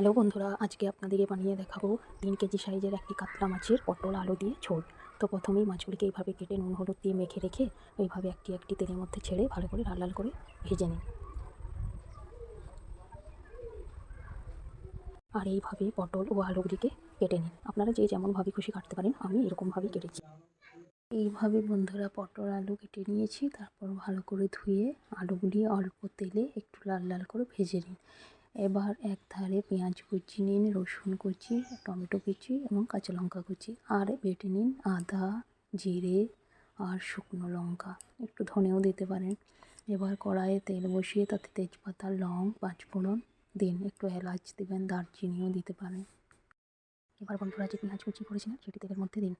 Hello বন্ধুরা, আজকে আপনাদেরকে বানিয়ে দেখাবো তিন কেজি সাইজের একটি কাতলা মাছের পটল আলু দিয়ে ঝোল। তো প্রথমেই মাছগুলিকে এইভাবে কেটে নুন, হলুদ দিয়ে মেখে রেখে এইভাবে একটি একটি তেলের মধ্যে ছেড়ে ভালো করে লাল লাল করে ভেজে নিন। আর এইভাবে পটল ও আলুগুলিকে কেটে নিন। আপনারা যে যেমনভাবে খুশি কাটতে পারেন, আমি এরকমভাবেই কেটেছি। এইভাবে বন্ধুরা পটল, আলু কেটে নিয়েছি, তারপর ভালো করে ধুয়ে আলুগুলি অল্প তেলে একটু লাল লাল করে ভেজে নিন। এবার এক ধারে পেঁয়াজ কুচি নিন, রসুন কুচি, টমেটো কুচি এবং কাঁচা লঙ্কা কুচি। আর বেটে নিন আদা, জিরে আর শুকনো লঙ্কা। একটু ধনেও দিতে পারেন। এবার কড়াইয়ে তেল বসিয়ে তাতে তেজপাতা, লং, পাঁচফোড়ন দিন। একটু এলাচ দেবেন, দারচিনিও দিতে পারেন। এবার বন্ধুরা যে পেঁয়াজ কুচি করেছিলেন সেটি তেলের মধ্যে দিন।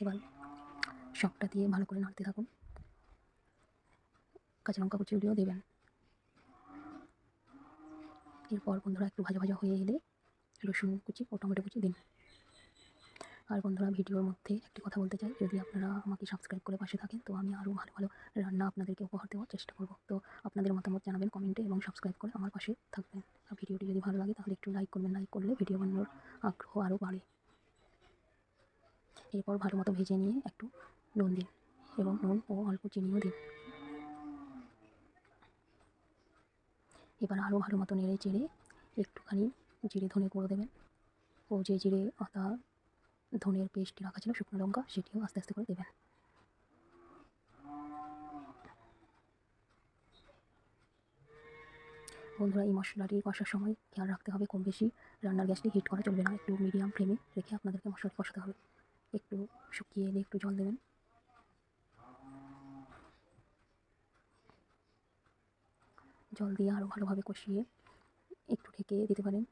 এবার সবটা দিয়ে ভালো করে নাড়তে থাকুন। কাঁচা লঙ্কা কুচিগুলিও দেবেন। এরপর বন্ধুরা একটু ভাজা ভাজা হয়ে এলে রসুন কুচি ও টমেটো কুচি দিন। আর বন্ধুরা ভিডিওর মধ্যে একটি কথা বলতে চাই, যদি আপনারা আমাকে সাবস্ক্রাইব করে পাশে থাকেন, তো আমি আরও ভালো ভালো রান্না আপনাদেরকে উপহার দেওয়ার চেষ্টা করব। তো আপনাদের মতামত জানাবেন কমেন্টে এবং সাবস্ক্রাইব করে আমার পাশে থাকবেন। আর ভিডিওটি যদি ভালো লাগে, তাহলে একটু লাইক করবেন। লাইক করলে ভিডিও বানানোর আগ্রহ আরও বাড়ে। এরপর ভালো মতো ভেজে নিয়ে একটু নুন দিন এবং নুন ও অল্প চিনিও দিন। এবার আরও ভালো মতো নেড়ে চেড়ে একটুখানি জিরে ধনে করে দেবেন। ও যে জিরে আদা, ধনের পেস্টটি রাখা ছিল, শুকনো লঙ্কা, সেটিও আস্তে আস্তে করে দেবেন। বন্ধুরা, এই মশলাটি কষার সময় খেয়াল রাখতে হবে, কম বেশি রান্নার গ্যাসটি হিট করা চলবে না, একটু মিডিয়াম ফ্লেমে রেখে আপনাদেরকে মশলাটি কষাতে হবে। একটু শুকিয়ে এলে একটু জল দেবেন। জল দিয়ে আরও ভালোভাবে কষিয়ে একটু ঢেকে দিতে পারেন।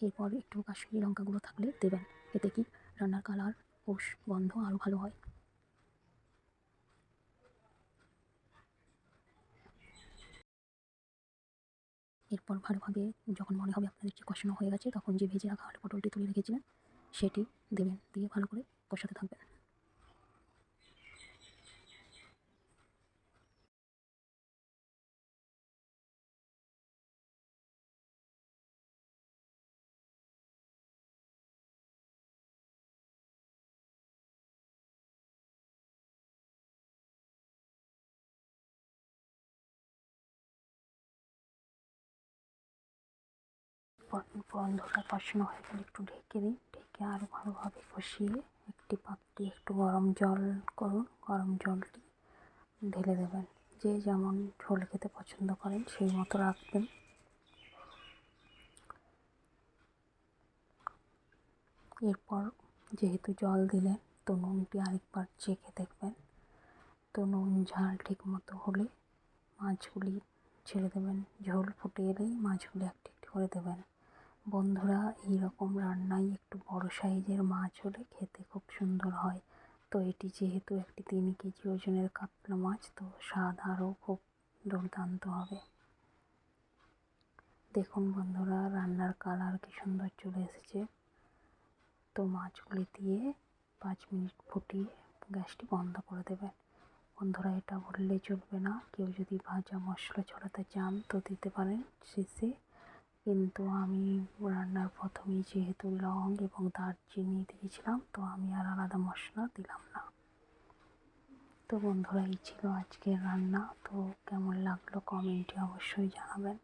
এরপর একটু কাশ্মীরি লঙ্কা গুঁড়ো থাকলে দেবেন, এতে কি রান্নার কালার ও গন্ধ আরও ভালো হয়। এরপর ভালোভাবে যখন মনে হবে আপনাদের যে কষানো হয়ে গেছে, তখন যে ভেজে রাখা আলু পটলটি তুলে রেখেছিলেন, সেটি দেবেন। দিয়ে ভালো করে কষাতে থাকবেন বন্ধটা কষানো হয়ে গেলে একটু ঢেকে দিন ঢেকে আরও ভালোভাবে কষিয়ে একটি পাত্রে একটু গরম জল করুন। গরম জলটি ঢেলে দেবেন। যে যেমন ঝোল খেতে পছন্দ করেন সেই মতো রাখবেন। এরপর যেহেতু জল দিলেন, তো নুনটি আরেকবার চেখে দেখবেন। তো নুন ঝাল ঠিক মতো হলে মাছগুলি ছেড়ে দেবেন। ঝোল ফুটে এলেই মাছগুলি একটি একটি করে দেবেন। বন্ধুরা এই রকম রান্নায় একটু বড় সাইজের মাছ হলে খেতে খুব সুন্দর হয়। তো এটি যেহেতু একটি তিন কেজি ওজনের কাতলা মাছ, তো স্বাদ আরও খুব দুর্দান্ত হবে। দেখুন বন্ধুরা, রান্নার কালার কি সুন্দর চলে এসেছে। তো মাছগুলি দিয়ে পাঁচ মিনিট ফুটিয়ে গ্যাসটি বন্ধ করে দেবেন। বন্ধুরা, এটা বললে চলবে না। কেউ যদি ভাজা মশলা ছড়াতে চান, তো দিতে পারেন শেষে কিন্তু আমি রান্নার প্রথমেই যেহেতু লং এবং দারচিনি দিয়েছিলাম, তো আমি আর আলাদা মশলা দিলাম না। তো বন্ধুরা, এই ছিল আজকের রান্না। তো কেমন লাগল কমেন্টে অবশ্যই জানাবেন।